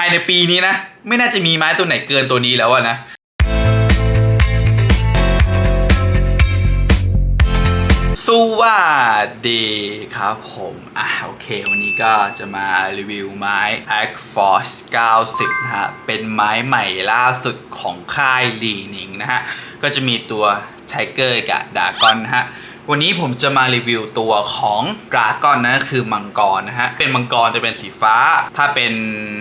ภายในปีนี้นะ ไม่น่าจะมีไม้ตัวไหนเกินตัวนี้แล้วอะนะสวัสดีครับผมอะโอเค วันนี้ก็จะมารีวิวไม้ a c Force 90 นะฮะ เป็นไม้ใหม่ล่าสุดของค่ายลีนิงนะฮะ ก็จะมีตัว Tiger กับดากอนนะฮะ วันนี้ผมจะมารีวิวตัวของดราก้อนนะคือมังกรนะฮะเป็นมังกรจะเป็นสีฟ้า ถ้าเป็น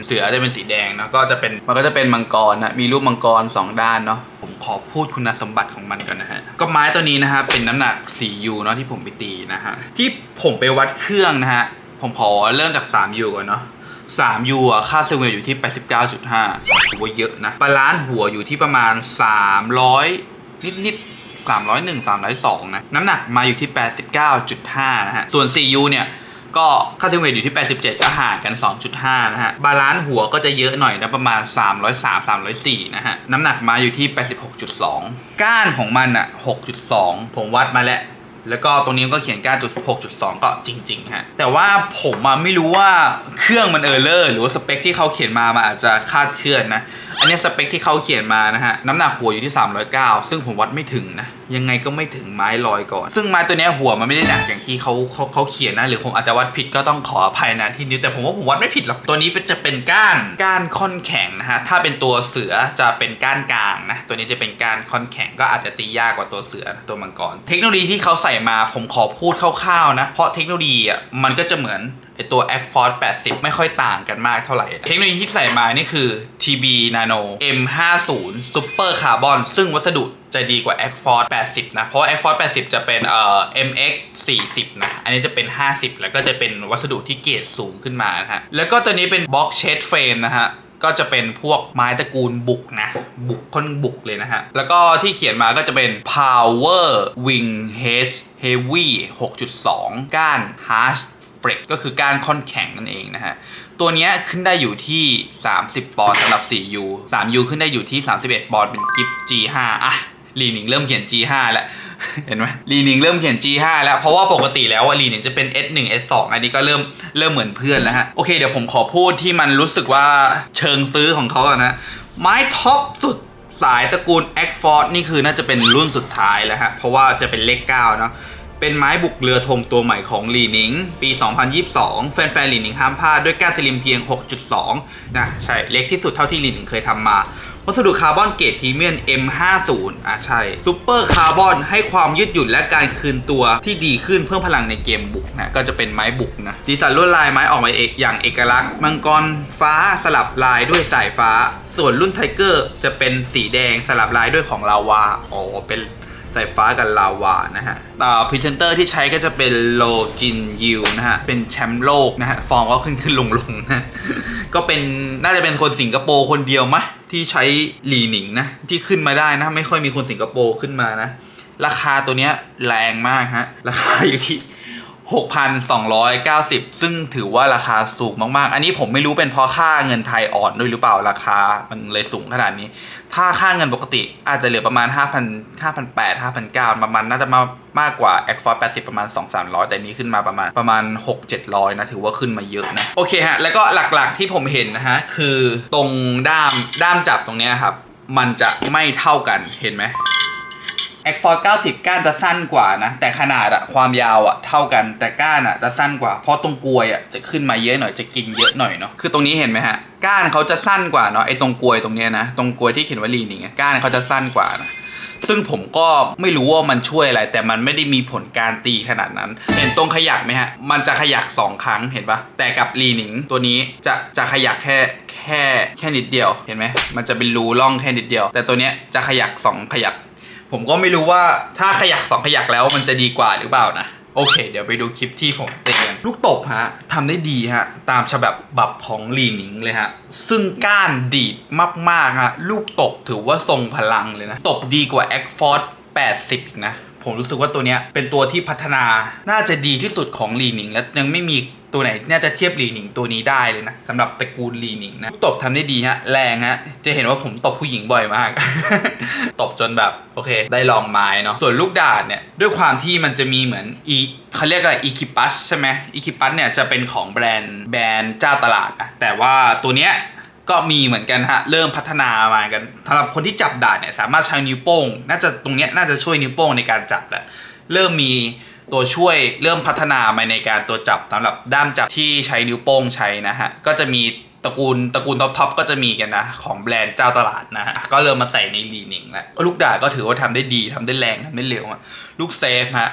เสือจะเป็นสีแดงนะก็จะเป็นมันก็จะเป็นมังกรนะมีรูปมังกรสองด้านเนาะผมขอพูดคุณสมบัติของมันก่อนนะฮะก็ไม้ตัวนี้นะฮะเป็นน้ำหนัก 4U เนาะที่ผมไปตีนะฮะที่ผมไปวัดเครื่องนะฮะผมขอเริ่มจาก 3U ก่อนเนาะ3 U อะ ค่าเซลเวลอยู่ที่ 89.5ถือว่าเยอะนะ บาลานซ์หัวอยู่ที่ประมาณ 300 นิดนิดๆ 301 302นะน้ำหนักมาอยู่ที่ 89.5 นะฮะ ส่วน 4U เนี่ยก็ค่าเซลเวลอยู่ที่ 87 ก็ห่างกัน 2.5 นะฮะ บาลานซ์หัวก็จะเยอะหน่อยนะประมาณ 303 304 นะฮะ น้ำหนักมาอยู่ที่ 86.2 ก้านของมันอะ 6.2 ผมวัดมาแล้ว แล้วก็ตรงนี้ก็เขียนก้านจุด6.2 ก็จริงๆฮะ แต่ว่าผมอะไม่รู้ว่าเครื่องมันเออร์เลอร์หรือว่าสเปคที่เขาเขียนมามันอาจจะคาดเคลื่อนนะ อันนี้สเปคที่เขาเขียนมานะฮะ น้ำหนักหัวอยู่ที่ 309 ซึ่งผมวัดไม่ถึงนะ ยังไงก็ไม่ถึงไม้ลอยก่อน ซึ่งไม้ตัวนี้หัวมันไม่ได้หนักอย่างที่เขาเขาเขาเขียนนะ หรือผมอาจจะวัดผิดก็ต้องขออภัยนะที่นี้แต่ผมว่าผมวัดไม่ผิดหรอก ตัวนี้จะเป็นก้าน ก้านค่อนแข็งนะฮะ ถ้าเป็นตัวเสือจะเป็นก้านกลางนะ ตัวนี้จะเป็นก้านค่อนแข็งก็อาจจะตียากกว่าตัวเสือตัวมังกร เทคโนโลยีที่เขาใส่มาผมขอพูดคร่าวๆนะ เพราะเทคโนโลยีอะมันก็จะเหมือน ไอตัว a c f o r c e 80 ไม่ค่อยต่างกันมากเท่าไหร่ เทคโนโลยีที่ใส่มานี่คือ TB Nano M50 Super Carbon ซึ่งวัสดุจะดีกว่า a c f o r c e 80 นะ เพราะว่า a c f o r c e 80 จะเป็นเอ่อ MX 40 นะ อันนี้จะเป็น 50 แล้วก็จะเป็นวัสดุที่เกรดสูงขึ้นมานะฮะ แล้วก็ตัวนี้เป็น Box Shade Frame นะฮะก็จะเป็นพวกไม้ตระกูลบุกนะ บุกค่อนบุกเลยนะฮะ แล้วก็ที่เขียนมาก็จะเป็น Power Wing h Heavy 6.2 ก้าน Harsh เฟร กก็คือการค่อนแข็งนั่นเองนะฮะ ตัวนี้ขึ้นได้อยู่ที่ 30 ปอนด์สำหรับ 4U 3U ขึ้นได้อยู่ที่ 31 ปอนด์เป็นกิฟ G5 อะลีนิงเริ่มเขียน G5 แล้ว เห็นไหมลีนิงเริ่มเขียน G5 แล้ว เพราะว่าปกติแล้วอะลีนิงจะเป็น S1 S2 อันนี้ก็เริ่มเริ่มเหมือนเพื่อนแล้วฮะ โอเคเดี๋ยวผมขอพูดที่มันรู้สึกว่าเชิงซื้อของเขาอะนะ ไม้ท็อปสุดสายตระกูล a c f o r d นี่คือน่าจะเป็นรุ่นสุดท้ายแล้วฮะ เพราะว่าจะเป็นเลข9เนาะ เป็นไม้บุกเรือธงตัวใหม่ของลีนิงปี 2022 แฟนๆลีนิงห้ามพลาดด้วยก้านสลิมเพียง 6.2 นะใช่เล็กที่สุดเท่าที่ลีนิงเคยทำมาวัสดุคาร์บอนเกรดพรีเมียม M50 อะใช่ซูเปอร์คาร์บอนให้ความยืดหยุ่นและการคืนตัวที่ดีขึ้นเพิ่มพลังในเกมบุกนะก็จะเป็นไม้บุกนะสีสันลวดลายไม้ออกมาเอกอย่างเอกลักษณ์ มังกรฟ้าสลับลายด้วยสายฟ้า ส่วนรุ่นไทเกอร์จะเป็นสีแดงสลับลายด้วยของลาวาอ๋อเป็น สายฟ้ากับลาวานะฮะต่อพรีเซนเตอร์ที่ใช้ก็จะเป็นโลจินยิวนะฮะ เป็นแชมป์โลกนะฮะ ฟอร์มก็ขึ้นขึ้นลงลงนะก็เป็นน่าจะเป็นคนสิงคโปร์คนเดียวมะที่ใช้หลีหนิงนะ ที่ขึ้นมาได้นะ ไม่ค่อยมีคนสิงคโปร์ขึ้นมานะ ราคาตัวเนี้ยแรงมากฮะ ราคาอยู่ที่ 6,290 ซึ่งถือว่าราคาสูงมากๆ อันนี้ผมไม่รู้เป็นเพราะค่าเงินไทยอ่อนด้วยหรือเปล่าราคา มันเลยสูงขนาดนี้ ถ้าค่าเงินปกติอาจจะเหลือประมาณ 5,000 5,800 5,900 ประมาณน่าจะมามากกว่า a c f o r 80 ประมาณ 2-300 แต่นี้ขึ้นมาประมาณประมาณ 6-700 นะ ถือว่าขึ้นมาเยอะนะ โอเคฮะ แล้วก็หลักๆที่ผมเห็นนะฮะ คือตรงด้ามด้ามจับตรงเนี้ยครับ มันจะไม่เท่ากันเห็นไหม แอคฟอร์90ก้าสิบก้านจะสั้นกว่านะ แต่ขนาดอะความยาวอะเท่ากันแต่ก้านอะจะสั้นกว่า เพราะตรงกลวยอะจะขึ้นมาเยอะหน่อยจะกินเยอะหน่อยเนาะคือตรงนี้เห็นไหมฮะก้านเขาจะสั้นกว่าเนาะไอ้ตรงกลวยตรงเนี้ยนะตรงกลวยที่เขียนว่าลีนิงก้านเขาจะสั้นกว่านะซึ่งผมก็ไม่รู้ว่ามันช่วยอะไร แต่มันไม่ได้มีผลการตีขนาดนั้น เห็นตรงขยักไหมฮะ มันจะขยัก 2 ครั้งเห็นปะแต่กับลีนิงตัวนี้จะจะขยักแค่แค่แค่นิดเดียวเห็นไหมมันจะเป็นรูร่องแค่นิดเดียว แต่ตัวเนี้ยจะขยัก 2 ขยัก ผมก็ไม่รู้ว่าถ้าขยักสองขยักแล้วมันจะดีกว่าหรือเปล่านะ โอเค เดี๋ยวไปดูคลิปที่ผมเตียนลูกตบฮะทำได้ดีฮะ ตามฉบับบับของลีหนิงเลยฮะ ซึ่งก้านดีดมากๆฮะ ลูกตบถือว่าทรงพลังเลยนะ ตบดีกว่าแอคฟอร์ด80 อีกนะ ผมรู้สึกว่าตัวเนี้ยเป็นตัวที่พัฒนาน่าจะดีที่สุดของลีนิงและยังไม่มีตัวไหนน่าจะเทียบลีนิงตัวนี้ได้เลยนะสำหรับตระกูลลีนิงนะตบทำได้ดีฮะแรงฮะจะเห็นว่าผมตบผู้หญิงบ่อยมาก ตบจนแบบโอเค ได้ลองไม้เนาะส่วนลูกดาดเนี่ยด้วยความที่มันจะมีเหมือนอีเขาเรียกอะไรอีคิปัสใช่ไหมอีคิปัสเนี่ยจะเป็นของแบรนด์แบรนด์เจ้าตลาดนะแต่ว่าตัวเนี้ย ก็มีเหมือนกันฮะเริ่มพัฒนามากันสำหรับคนที่จับดาบเนี่ยสามารถใช้นิ้วโป้ง น่าจะตรงเนี้ยน่าจะช่วยนิ้วโป้งในการจับแหละเริ่มมีตัวช่วยเริ่มพัฒนามาในการตัวจับสำหรับด้ามจับที่ใช้นิ้วโป้งใช้นะฮะก็จะมีตระกูลตระกูลท็อปทอปก็จะมีกันนะ ของแบรนด์เจ้าตลาดนะฮะก็เริ่มมาใส่ในลีนิงแล้วลูกดาบก็ถือว่าทำได้ดีทำได้แรงทำได้เร็วอะลูกเซฟฮะ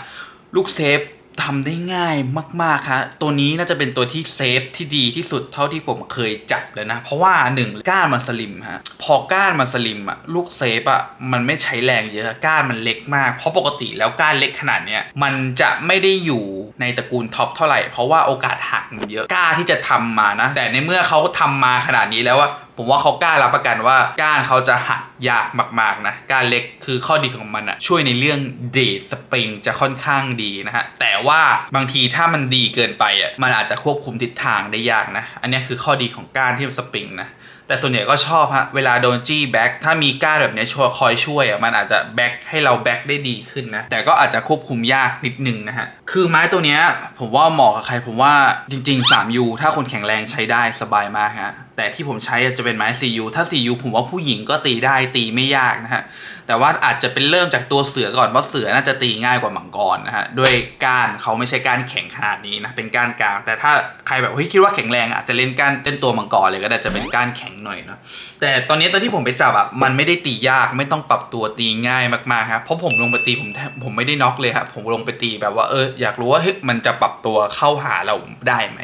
ลูกเซฟ ทำได้ง่ายมากๆฮะตัวนี้น่าจะเป็นตัวที่เซฟที่ดีที่สุดเท่าที่ผมเคยจับเลยนะ เพราะว่าหนึ่งก้านมันสลิมฮะพอก้านมันสลิมอะลูกเซฟอะมันไม่ใช้แรงเยอะก้านมันเล็กมาก เพราะปกติแล้วก้านเล็กขนาดเนี้ยมันจะไม่ได้อยู่ในตระกูลท็อปเท่าไหร่เพราะว่าโอกาสหักมันเยอะกล้าที่จะทำมานะ แต่ในเมื่อเขาทำมาขนาดนี้แล้วว่า ผมว่าเขากล้ารับประกันว่าก้านเขาจะหักยากมากๆนะก้านเล็กคือข้อดีของมันอะช่วยในเรื่องเดทสปริงจะค่อนข้างดีนะฮะแต่ว่าบางทีถ้ามันดีเกินไปอะมันอาจจะควบคุมทิศทางได้ยากนะอันนี้คือข้อดีของก้านที่มันสปริงนะแต่ส่วนใหญ่ก็ชอบฮะเวลาโดนจี้แบ็กถ้ามีก้านแบบนี้ช่วยคอยช่วยอะมันอาจจะแบ็กให้เราแบ็กได้ดีขึ้นนะแต่ก็อาจจะควบคุมยากนิดนึงนะฮะคือไม้ตัวเนี้ยผมว่าเหมาะกับใครผมว่าจริง ๆ 3U ถ้าคนแข็งแรงใช้ได้สบายมากฮะ แต่ที่ผมใช้จะเป็นไม้ 4U ถ้า 4U ผมว่าผู้หญิงก็ตีได้ตีไม่ยากนะฮะ แต่ว่าอาจจะเป็นเริ่มจากตัวเสือก่อนเพราะเสือน่าจะตีง่ายกว่ามังกรนะฮะ ด้วยก้านเขาไม่ใช่ก้านแข็งขนาดนี้นะ เป็นก้านกลาง แต่ถ้าใครแบบเฮ้ยคิดว่าแข็งแรงอาจจะเล่นก้านเล่นตัวมังกรเลยก็ได้จะเป็นก้านแข็งหน่อยเนาะ แต่ตอนนี้ตอนที่ผมไปจับอะมันไม่ได้ตียากไม่ต้องปรับตัวตีง่ายมากๆครับเพราะผมลงไปตีผมแทผมไม่ได้น็อกเลยครับผมลงไปตีแบบว่าเอออยากรู้ว่าเฮ้ยมันจะปรับตัวเข้าหาเราได้ไหม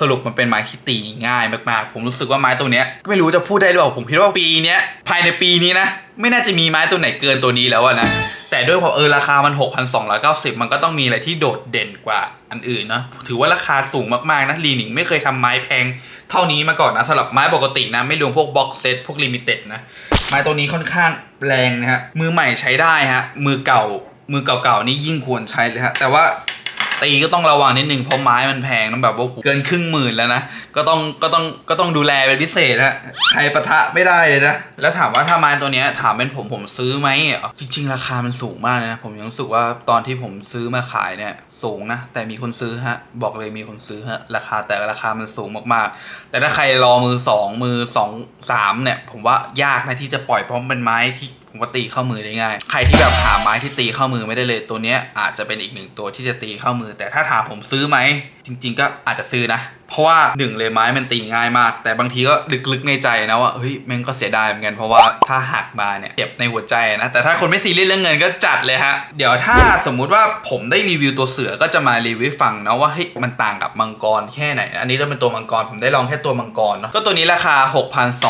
สรุปมันเป็นไม้ที่ตีง่ายมากๆ ผมรู้สึกว่าไม้ตัวเนี้ยก็ไม่รู้จะพูดได้หรือเปล่าผมคิดว่าปีเนี้ยภายในปีนี้นะ ไม่น่าจะมีไม้ตัวไหนเกินตัวนี้แล้วนะแต่ด้วยความเออราคามัน 6,290 มันก็ต้องมีอะไรที่โดดเด่นกว่าอันอื่นเนอะถือว่าราคาสูงมากๆนะลีนิงไม่เคยทำไม้แพง เท่านี้มาก่อนนะสำหรับไม้ปกตินะไม่รวมพวกบ็อกเซตพวกลิมิเต็ดนะไม้ตัวนี้ค่อนข้างแรงนะฮะมือใหม่ใช้ได้ฮะมือเก่ามือเก่าๆนี่ยิ่งควรใช้เลยฮะแต่ว่า ตีก็ต้องระวังนิดนึงเพราะไม้มันแพงต้องแบบว่าเกินครึ่งหมื่นแล้วนะก็ต้องก็ต้องก็ต้องดูแลเป็นพิเศษนะใครปะทะไม่ได้เลยนะแล้วถามว่าถ้าไม้ตัวเนี้ยถามเป็นผมผมซื้อไหมอะจริง ๆ ราคามันสูงมากเลยนะผมยังรู้สึกว่าตอนที่ผมซื้อมาขายเนี่ยสูงนะแต่มีคนซื้อฮะบอกเลยมีคนซื้อฮะราคาแต่ราคามันสูงมากๆ แต่ถ้าใครรอมือสองมือสองสามเนี่ยผมว่ายากนะที่จะปล่อยเพราะมันเป็นไม้ที่ ผมว่าตีเข้ามือได้ง่าย ใครที่แบบหาไม้ที่ตีเข้ามือไม่ได้เลยตัวเนี้ยอาจจะเป็นอีกหนึ่งตัวที่จะตีเข้ามือ แต่ถ้าถามผมซื้อไหมจริง ๆ ก็อาจจะซื้อนะ เพราะว่าหนึ่งเลยไม้มันตีง่ายมาก แต่บางทีก็ลึกๆในใจนะว่าเฮ้ยแม่งก็เสียดายเหมือนกันเพราะว่าถ้าหักมาเนี่ยเจ็บในหัวใจนะ แต่ถ้าคนไม่ซีเรียสเรื่องเงินก็จัดเลยฮะ เดี๋ยวถ้าสมมุติว่าผมได้รีวิวตัวเสือก็จะมารีวิวฟังนะว่าเฮ้ยมันต่างกับมังกรแค่ไหน อันนี้จะเป็นตัวมังกรผมได้ลองแค่ตัวมังกรเนาะก็ตัวนี้ราคา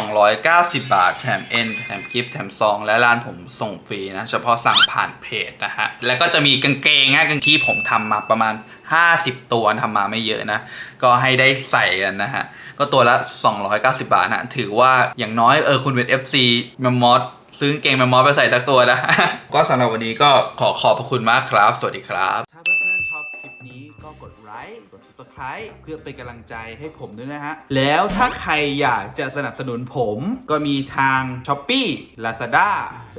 6,290 บาทแถมเอ็นแถมกิฟต์แถมซองและร้านผมส่งฟรีนะเฉพาะสั่งผ่านเพจนะฮะแล้วก็จะมีกางเกงฮะกางที่ผมทำมาประมาณ 50 ตัวทำมาไม่เยอะนะ ก็ให้ได้ใส่กันนะฮะ ก็ตัวละ 290 บาทนะ ถือว่าอย่างน้อยเออคุณเป็น FC มมอสซื้อเกงมมอสไปใส่สักตัวนะ ก็สำหรับวันนี้ก็ขอขอบพระคุณมากครับ สวัสดีครับ subscribe เพื่อเป็นกำลังใจให้ผมด้วยนะฮะ แล้วถ้าใครอยากจะสนับสนุนผมก็มีทาง s h อ p e e Lazada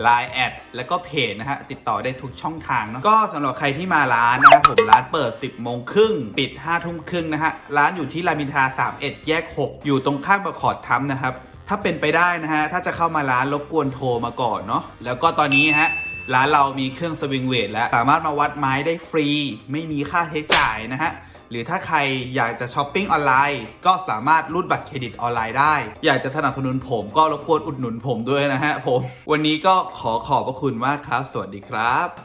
Line แอดและก็เพจนะฮะ ติดต่อได้ทุกช่องทางเนาะก็สำหรับใครที่มาร้านนะครับผมร้านเปิด 10โมงครึ่งปิด5ทุ่มครึ่งนะฮะ ร้านอยู่ที่รามอินทรา31 แยก 6 อยู่ตรงข้างประคอร์ดทัมนะครับถ้าเป็นไปได้นะฮะ ถ้าจะเข้ามาร้านรบกวนโทรมาก่อนเนาะ แล้วก็ตอนนี้ฮะ ร้านเรามีเครื่องสวิงเวทแล้ว สามารถมาวัดไม้ได้ฟรี ไม่มีค่าใช้จ่ายนะฮะ หรือถ้าใครอยากจะช้อปปิ้งออนไลน์ ก็สามารถรูดบัตรเครดิตออนไลน์ได้ อยากจะสนับสนุนผมก็รบกวนอุดหนุนผมด้วยนะฮะผม วันนี้ก็ขอขอบพระคุณมากครับ สวัสดีครับ